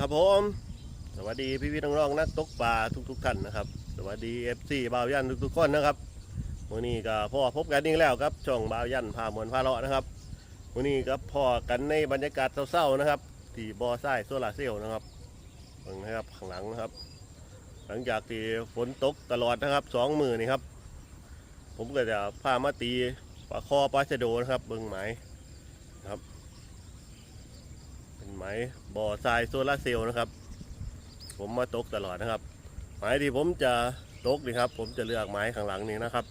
ครับผม สวัสดีพี่พี่น้องๆนักตกปลาทุก ๆ ท่านนะครับ สวัสดีเอฟซีบ่าวยันทุกๆคนนะครับวันนี้ก็พ่อพบกันอีกแล้วครับช่องบ่าวยันพาหมวลพาเลาะนะครับวันนี้ก็พ่อกันในบรรยากาศเศร้าๆนะครับ ที่บ่อทรายโซลาร์เซลล์นะครับเบิ่งนะครับข้างหลังนะครับ หลังจากที่ฝนตกตลอดนะครับสองมือนี่ครับ ผมก็จะพามาตีปลาคอปลาชะโดนะครับ เบิ่งหมายครับ เป็นหมบ่อทรายโซลาร์เซลล์นะครับ ผมมาตกตลอดนะครับ หมายที่ผมจะตกนี่ครับ ผมจะเลือกหมายข้างหลังนี้นะครับ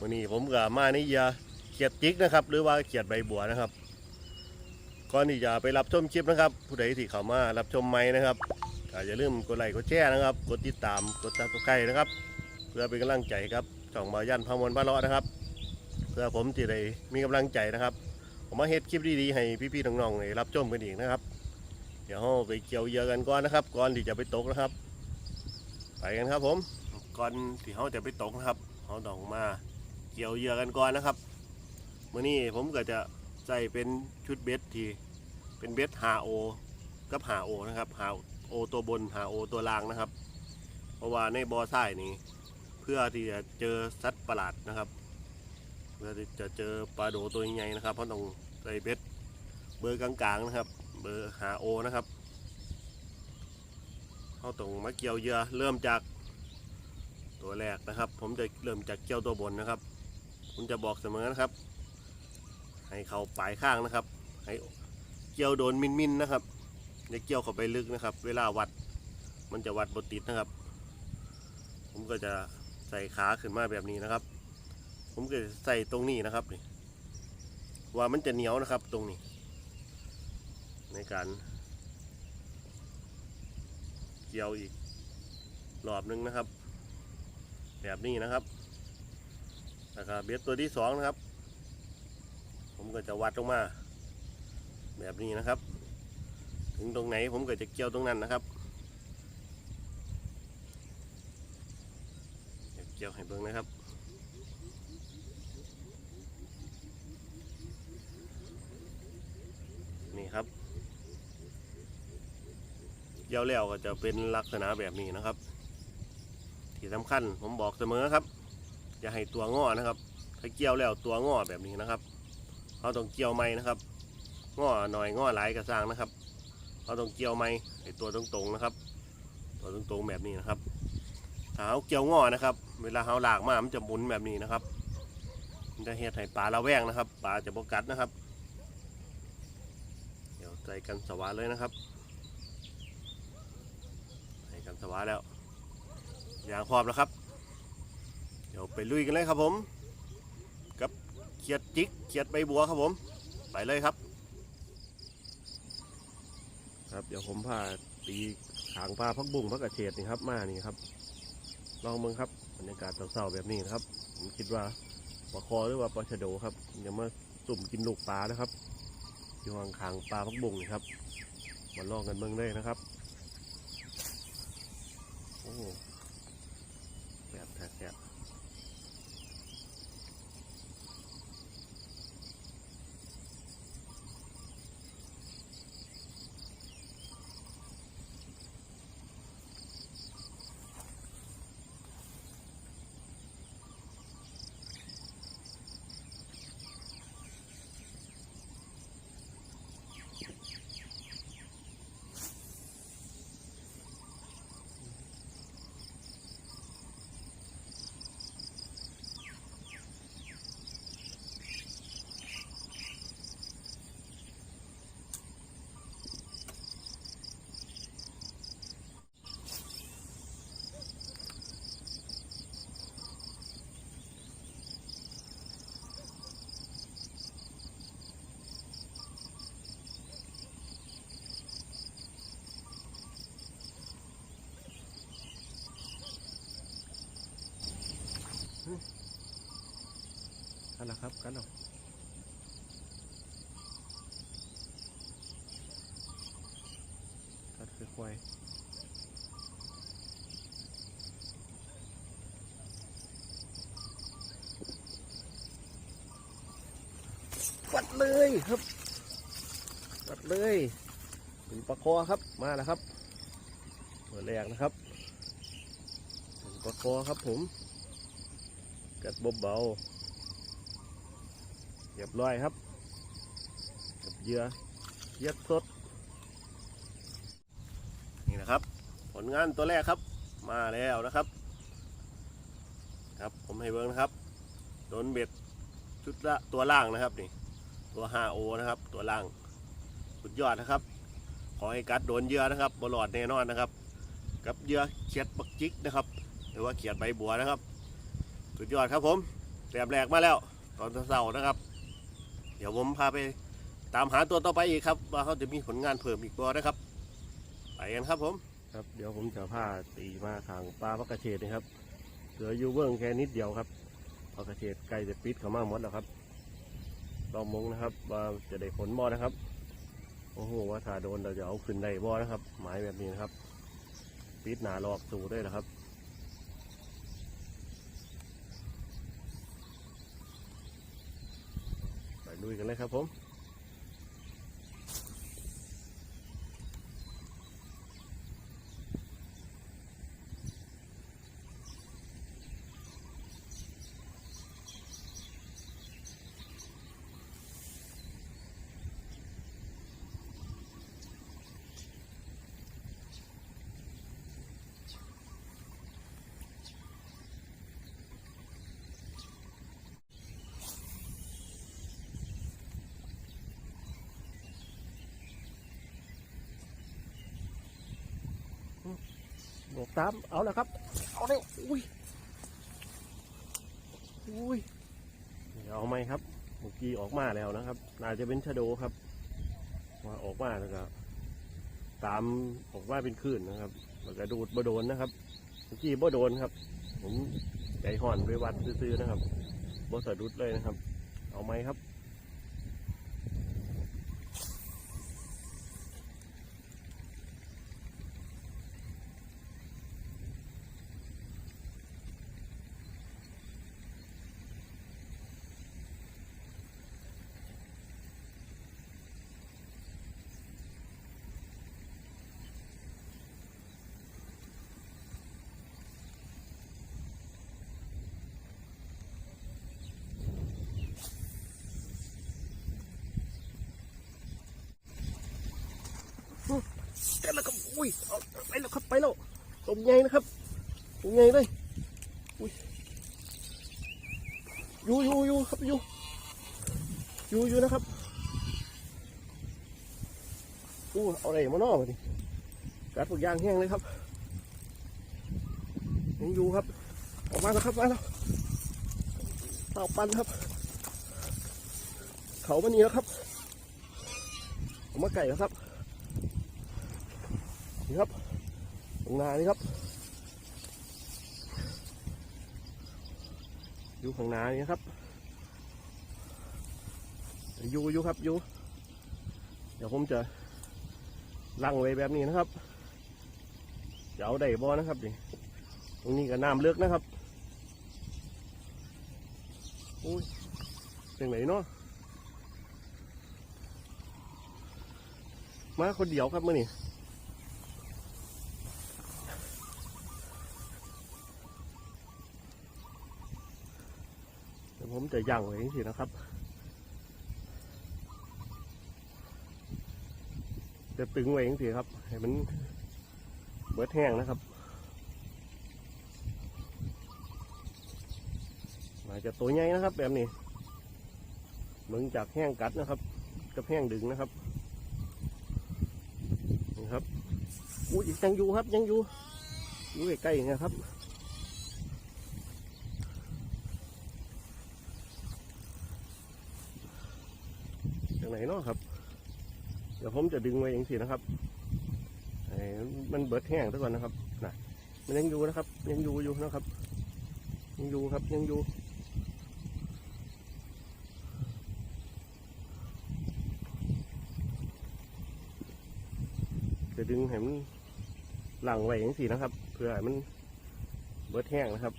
วันนี้ผมกับมานี่ยาเขียดจิกนะครับ หรือว่าเขียดใบบัวนะครับก่อนที่จะไปรับชมคลิปนะครับ ผู้ใดที่เข้ามารับชมใหม่นะครับอย่าลืมกดไลค์กดแชร์นะครับ กดติดตามกดซับสไครต์นะครับ เพื่อเป็นกำลังใจครับช่องมายันพามวลพาเลาะนะครับ เพื่อผมจะได้มีกำลังใจนะครับ มาเฮ็ดคลิปดีๆให้พี่ๆน้องๆได้รับชมกันอีกนะครับ เดี๋ยวเราไปเกี่ยวเยื่อกันก่อนนะครับ ก่อนที่จะไปตกนะครับ ไปกันครับผม ก่อนที่เราจะไปตกนะครับเราต้องมาเกี่ยวเยื่อกันก่อนนะครับเมื่อนี้ผมก็จะใส่เป็นชุดเบ็ดที่เป็นเบ็ดหาโอกับหาโอนะครับหาโอตัวบนหาโอตัวล่างนะครับ เพราะว่าในบ่อทรายนี้ เพื่อที่จะเจอสัตว์ประหลาดนะครับ เพื่อที่จะเจอปลาโดตัวใหญ่นะครับเพราะต้อง ใส่เบ็ดเบอร์กลางๆนะครับ เบอร์หาโอนะครับเข้าต้องมาเกี่ยวเยือเริ่มจากตัวแรกนะครับ ผมจะเริ่มจากเกี่ยวตัวบนนะครับผมจะบอกเสมอนะครับ ให้เขาปลายข้างนะครับ ให้เกี่ยวโดนมินมินนะครับอย่าเกี่ยวเข้าไปลึกนะครับ เวลาวัดมันจะวัดบติดนะครับ ผมก็จะใส่ขาขึ้นมาแบบนี้นะครับ ผมก็จะใส่ตรงนี้นะครับนี่ ว่ามันจะเหนียวนะครับตรงนี้ ในการเกี่ยวอีกรอบหนึงนะครับ แบบนี้นะครับแล้วก็เบ็ดตัวที่สองนะครับ ผมก็จะวัดลงมา แบบนี้นะครับ ถึงตรงไหนผมก็จะเกี่ยวตรงนั้นนะครับเดี๋ยวเกี่ยวให้เบิ่งนะครับ นี่ครับ เกี่ยวแล้วก็จะเป็นลักษณะแบบนี้นะครับ ที่สำคัญผมบอกเสมอครับ อย่าให้ตัวงอนะครับ ถ้าเกี่ยวแล้วตัวงอแบบนี้นะครับเขาต้องเกี่ยวไหมนะครับงอหน่อยงอหลายกระซังนะครับเขาต้องเกี่ยวไมให้ตัวตรงๆนะครับ ตัวตรงๆแบบนี้นะครับถ้าเขาเกี่ยวงอนะครับ เวลาเขาหลากมามันจะหมุนแบบนี้นะครับ มันจะเฮ็ดให้ปลาระแวงนะครับปลาจะบกัดนะครับ เดี๋ยวใส่กันสวาเลยนะครับ สวาแล้วอย่างพร้อมแล้วครับ เดี๋ยวไปลุยกันเลยครับผม กับเขียดจิกเขียดใบบัวครับผม ไปเลยครับ ครับเดี๋ยวผมพาตีขางปลาพักบุ้งพักกระเฉดนี่ครับมานี่ครับ ลองมึงครับบรรยากาศเศร้าๆแบบนี้นะครับ ผมคิดว่าปลาคอหรือว่าปลาชะโดครับอย่ามาสุ่มกินลูกปลานะครับอยู่ห่างขางปลาพักบุ้งนี่ครับมาลองกันเบิ่งเลยนะครับ โอ้แบบแท้ๆ กันนะครับกันเอากัดคือควายกัดเลยครับกัดเลยเป็นปลาคอครับมาแล้วครับตัวแรกนะครับเป็นปลาคอครับผมกัดเบาๆ เรียบร้อยครับกับเยื่อเยียดสดนี่นะครับ ผลงานตัวแรกครับ มาแล้วนะครับ ครับผมให้เบิ้งนะครับโดนเบ็ดชุดละตัวล่างนะครับนี่ตัว 5O นะครับ ตัวล่างสุดยอดนะครับ ขอให้กัดโดนเยื่อนะครับบลอดแน่นอนนะครับ กับเยื่อเขียดปักจิกนะครับ หรือว่าเขียดใบบัวนะครับ สุดยอดครับผมแต้มแรกมาแล้ว ตอนเช้าๆนะครับ ดี๋ยวผมพาไปตามหาตัวต่อไปอีกครับ ว่าเขาจะมีผลงานเพิ่มอีกตัวนะครับ ไปกันครับผม ครับเดี๋ยวผมจะพาตีมาทางปลาพักกระเฉดนะครับเหลืออยู่เบื้องแค่นิดเดียวครับพักกระเฉดใกลจะปิดเขามาหมดแล้วครับลองมงนะครับว่าจะได้ผลบ่นะครับโอ้โหว่าถ้าโดนเราจะเอาขึ้นได้บ่นะครับ หมายแบบนี้นะครับ ปิดหนาหลอกสูได้นะครับ ไป ลุยกันเลยครับผม กตามเอาแล้วครับ เอาเร็วอุ้ยอุ้ยเดี๋ยวเอาไหมครับเมื่อกี้ออกมาแล้วนะครับน่าจะเป็นชะโดครับว่าออกมาแล้วก็ตามออกมาเป็นคลื่นนะครับแล้วก็ดูดบ่โดนนะครับ เมื่อกี้บ่โดนครับ ผมใจห่อนไปวัดซื้อๆนะครับบ่สะดุดเลยนะครับ เอาไหมครับ กันแล้วครับอุ้ยเอาไปแล้วครับไปแล้วตมใหญ่นะครับตมใหญ่เลยอุ้ยอยู่อยู่อยู่ครับอยู่อยู่อยู่นะครับอู้เอาอะไรมานอกมาดิกัดพวกยางแห้งเลยครับยังอยู่ครับ ออกมาแล้วครับมาแล้วเต่าปันครับ เขามานี่แล้วครับออกมาไก่แล้วครับ นี่ครับตรงนานี่ครับอยู่ข้างนานี่ครับอยู่อยู่ครับอยู่เดี๋ยวผมจะลังไว้แบบนี้นะครับจะเอาได้บ่นะครับนี่ตรงนี้ก็น้ำเลือกนะครับอุ้ยเป็นไหนเนาะมาคนเดียวครับมื่อนี้ เดี๋ยว ผมจะย่างไว้ทีนะครับจะตึงไว้ทีครับ ให้มันเบิดแห้งนะครับอาจจะตัวใหญ่นะครับ แบบนี้มึงจากแห้งกัดนะครับ กับแห้งดึงนะครับนี่ครับอุ้ยยังอยู่ครับยังอยู่อยู่ใกล้ๆนะครับ จาก ไหนเนาะครับ เดี๋ยวผมจะดึงไว้เองสินะครับมันเบิดแห้งซะก่อนนะครับนะมันยังอยู่นะครับ ยังอยู่อยู่นะครับ ยังอยู่ครับยังอยู่จะดึงให้มันหลังไว้เองสินะครับเพื่อให้มันเบิดแห้งนะครับ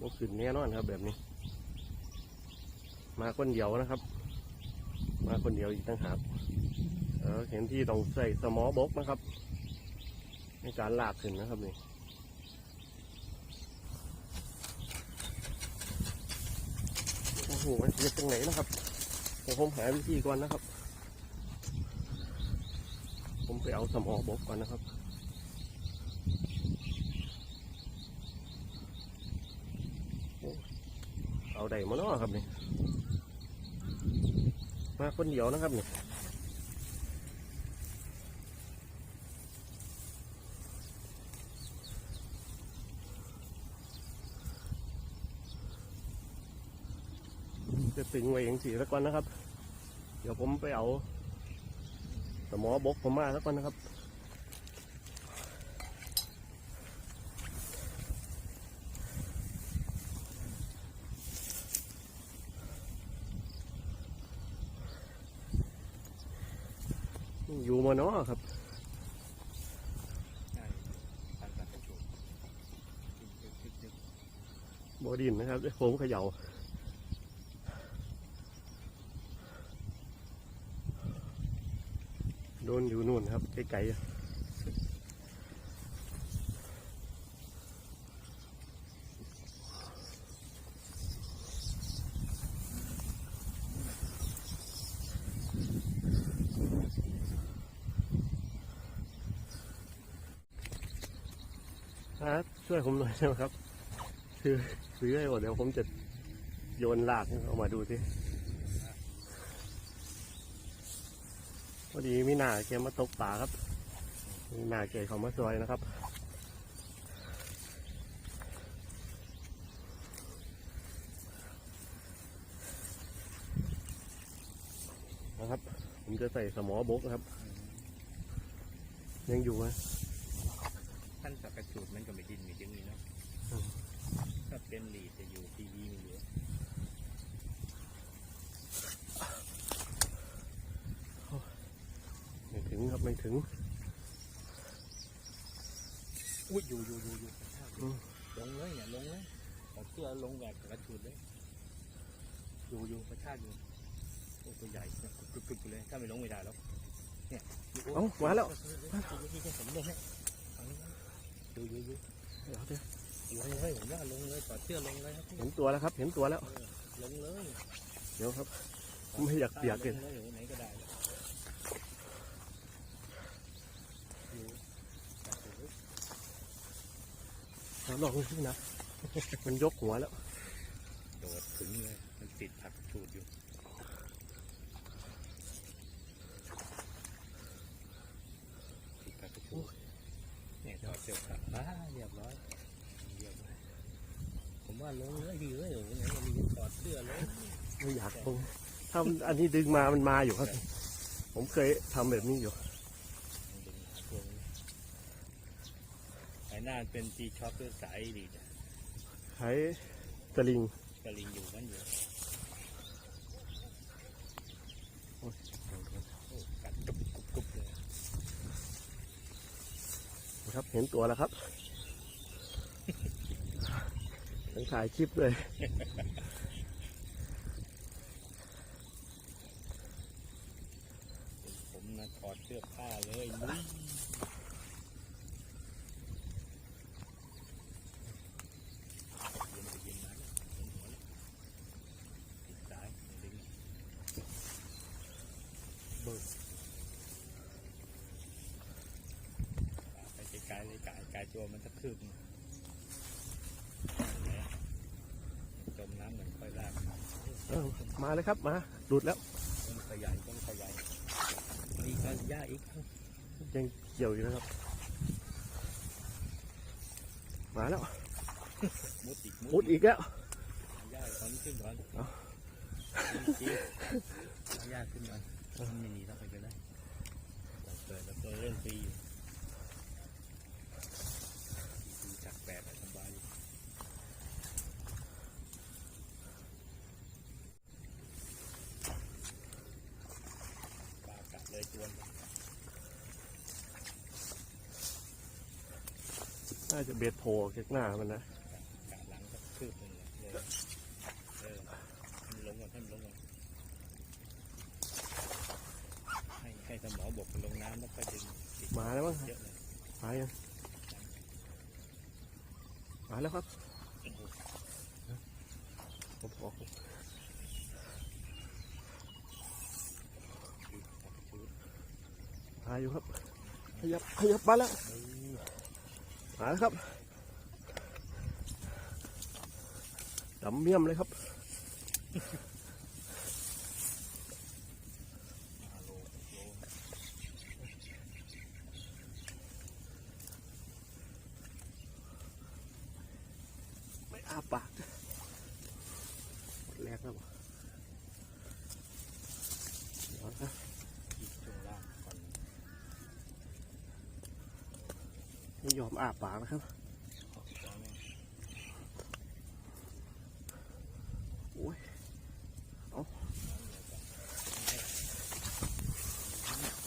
มันขึ้นแน่นอนครับ แบบนี้ มาคนเดียวนะครับ มาคนเดียวอีกตั้งหากเออเห็นที่ต้องใส่สมอบกนะครับ ในการลากขึ้นนะครับนี่โอ้โหมันจะตรงไหนนะครับผมหาวิธีก่อนนะครับ ผมไปเอาสมอบกก่อนนะครับ เอา ได้มาเนาะครับนี่มาคนเดียวนะครับนี่จะตึงไว้เองสีสักก่อนนะครับ เดี๋ยวผมไปเอาสมอบกผมมาสักก่อนนะครับ วเนาะครับใช่ปันปันกระจุกดึกดึกดึกบอดินนะครับผมเขย่าโดนอยู่นู่นครับไกลๆฮะช่วยผมห น่อยใช่ไหมครับ คือซื้อให้หมดเดี๋ยวผมจะโยนลากให้เอามาดูสิพอดีมีหนาแกมาตกป่าครับมีหนาแกเขามาซอยนะครับนะครับ ผมจะใส่สมอบกครับ ยังอยู่นะท่านสักกระจุดมันก็ไม่ดินไม่ดึงนี่เนาะ เป็นหลีดจะอยู่ทีวีไม่อยู่ไม่ถึงครับไม่ถึง อุ้ยอยู่อยู่อยู่อยู่อืม ลงเลยเนี่ยลงเลยขอเสื้อลงแบบกระจุดเลยอยู่อยู่ประชาติอยู่โอ้ตัวใหญ่เนี่ยกรึบกรึบๆเลยถ้าไม่ลงไม่ได้แล้วเนี่ยยู่เอ้ามาแล้วนี่นี่ผมลงให้เอาเลยอยู่อยู่อยู่เดี๋ยวเดี๋ยว ลงเลยผมว่าลงเลยถอดเสื้อลงเลยครับเห็นตัวแล้วครับ เห็นตัวแล้ว ลงเลยเดี๋ยวครับ ไม่อยากเปียกเลยลงเลยอยู่ไหนก็ได้อยู่จับอยู่เอาลองขึ้นนะ มันยกหัวแล้ว โดดถึงเลย มันติดผักชูดอยู่ติดผักชูดเนี่ยถอดเสื้อผ้าอ่าเรียบร้อยเรียบร้อยผม ว่าลงเลยดีเลยโอ้โหไหนจะมีถอดเสื้อเลยไม่อยากลงถ้ามันอันนี้ดึงมามันมาอยู่ครับ ผมเคยทำแบบนี้อยู่ดึงหาตัวมันไอ้หน้ามันเป็นตีช็อปเพื่อสายดีจ้ะใช้สลิงกระลิงอยู่มันอยู่โอ้ยโอ้กัดกรุบกรุบกรุบเลยนะครับเห็นตัวแล้วครับ ต้องถ่ายคลิปเลย ผมนะถอดเสื้อผ้าเลยลุยเย็นไปเย็นมาเนี่ยเห็นหัวแล้วติดสายดึงเบิกไปไกลๆเลยไกลไกลตัวมันจะคืบหนึ่งนั่นแหละจมน้ำเหมือนค่อยลาก เออมา เลยครับมาหลุดแล้วต้นขยายต้นขยายนี่ก็ยากอีกยังเกี่ยวอยู่นะครับ มาแล้วมุดอีกมุดอีกแล้วยากตอนนี้ขึ้นก่อนเอาจริงๆยากขึ้นก่อนมันไม่หนีต้องไปก็ได้เราเกิดเราเคยเล่นฟรีอยู่ฟรีจากแปดอะสบายอยู่ปลากัดเลยจวน น่าจะเบ็ดโผล่จากหน้ามันนะกัดหลังก็คืบหนึ่งเลยเลยเออมันลงก่อนให้มันลงมาให้ให้สมองบกลงน้ำแล้วก็ดึงติดมาแล้วมั้งเยอะเลยมายังมาแล้วครับโอ้โหผมบอกดูตัดชุดมาอยู่ครับ ขยับขยับมาแล้วเฮ้ย มาแล้วครับดำเมี่ยมเลยครับไม่อาปากแรกแล้วบ่เดี๋ยวนะ อีกช่วงล่างก่อน ไม่ ยอมอาบปากนะครับโอ้ยเอา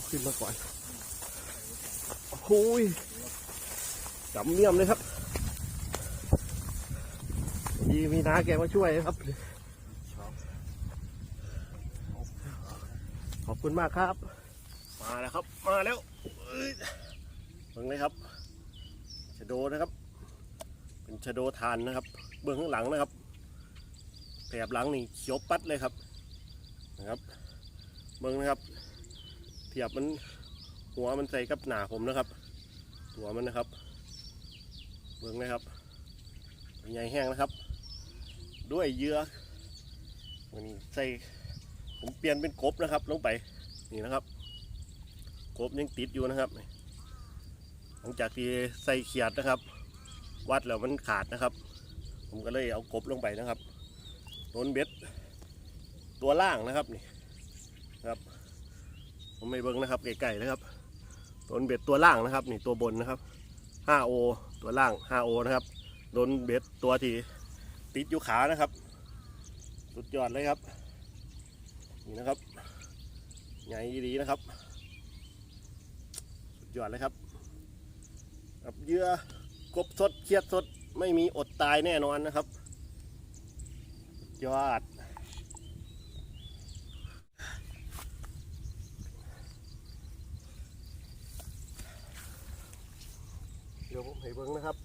ขึ้นมาก่อนโอ้ยดำเมี่ยมเลยครับดีมีน้าแกมาช่วยนะครับ ขอบคุณมากครับ มาแล้วครับ มาแล้วเอ้ยเบิ่งเลยครับ ชโดนะครับ เป็นชโดทานนะครับ เบื้องข้างหลังนะครับแถบหลังนี่เขียวปัดเลยครับนะครับ เบิ่งนะครับเทียบมันหัวมันใส่กับหนาผมนะครับหัวมันนะครับ เบิ่งนะครับเป็นใหญ่แห้งนะครับ ด้วยเยื่อวันนี้ใส่ผมเปลี่ยนเป็นกบนะครับ ลงไปนี่นะครับกบยังติดอยู่นะครับ หลังจากที่ใส่เขียดนะครับ วัดแล้วมันขาดนะครับ ผมก็เลยเอากบลงไปนะครับโดนเบ็ดตัวล่างนะครับนี่นะครับ ผมไม่เบิ้งนะครับไกลๆนะครับโดนเบ็ดตัวล่างนะครับ นี่ตัวบนนะครับ 5O ตัวล่าง 5O นะครับโดนเบ็ดตัวที่ติดอยู่ขานะครับ สุดยอดเลยครับ นี่นะครับใหญ่ดีนะครับ สุดยอดเลยครับ กับเหยื่อกบสดเครียดสดไม่มีอดตายแน่นอนนะครับ ยอด เดี๋ยวผมให้เบิ้งนะครับ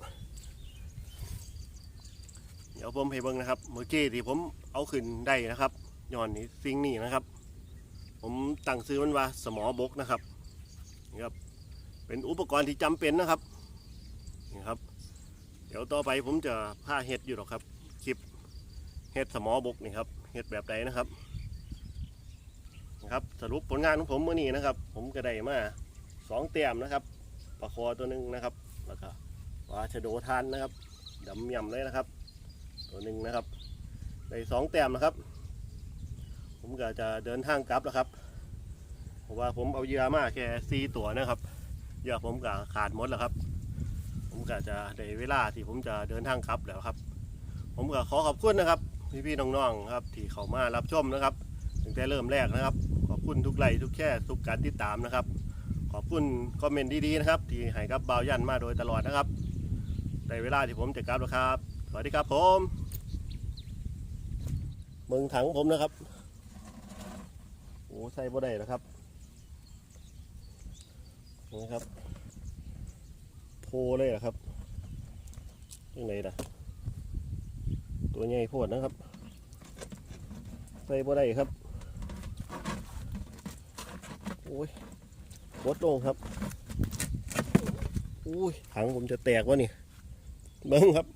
เดี๋ยวผมให้เบิ้งนะครับ เมื่อกี้ที่ผมเอาขึ้นได้นะครับย้อนนี้สิ่งนี้นะครับ ผมตั้งซื้อมันว่าสมอบกนะครับนี่ครับ เป็นอุปกรณ์ที่จำเป็นนะครับ นี่ครับ เดี๋ยวต่อไปผมจะพาเห็ดอยู่หรอกครับ คลิปเห็ดสมอบกนี่ครับเห็ดแบบใดนะครับนะครับสรุปผลงานของผมเมื่อนี้นะครับ ผมก็ได้มาสองเตียมนะครับปลาคอตัวหนึ่งนะครับ แล้วก็ปลาชะโดทานนะครับดำยำเลยนะครับ ตัวหนึ่งนะครับได้สองแต้มนะครับ ผมก็จะเดินทางกลับแล้วครับเพราะว่าผมเอาเหยื่อมาแค่สี่ตัวนะครับเหยื่อผมก็ขาดหมดแล้วครับ ก็จะได้เวลาที่ผมจะเดินทางกลับแล้วครับ ผมก็ขอขอบคุณนะครับพี่ๆน้องๆครับ ที่เข้ามารับชมนะครับตั้งแต่เริ่มแรกนะครับ ขอบคุณทุกไลค์ทุกแชร์ทุกการติดตามนะครับ ขอบคุณคอมเมนต์ดีๆนะครับ ที่ให้กับบาวยันมาโดยตลอดนะครับได้เวลาที่ผมจะกลับแล้วครับ สวัสดีครับผมเมืองถังผมนะครับโอ้ใส่บ่ได้นะครับนี่ครับ เลยนะครับยังไงล่ะ ตัวใหญ่โพดนะครับ ใส่บ่ได้ครับ โอ้ยโคตรลงครับอุ้ยถังผมจะแตกวะนี่ เบิ้งครับ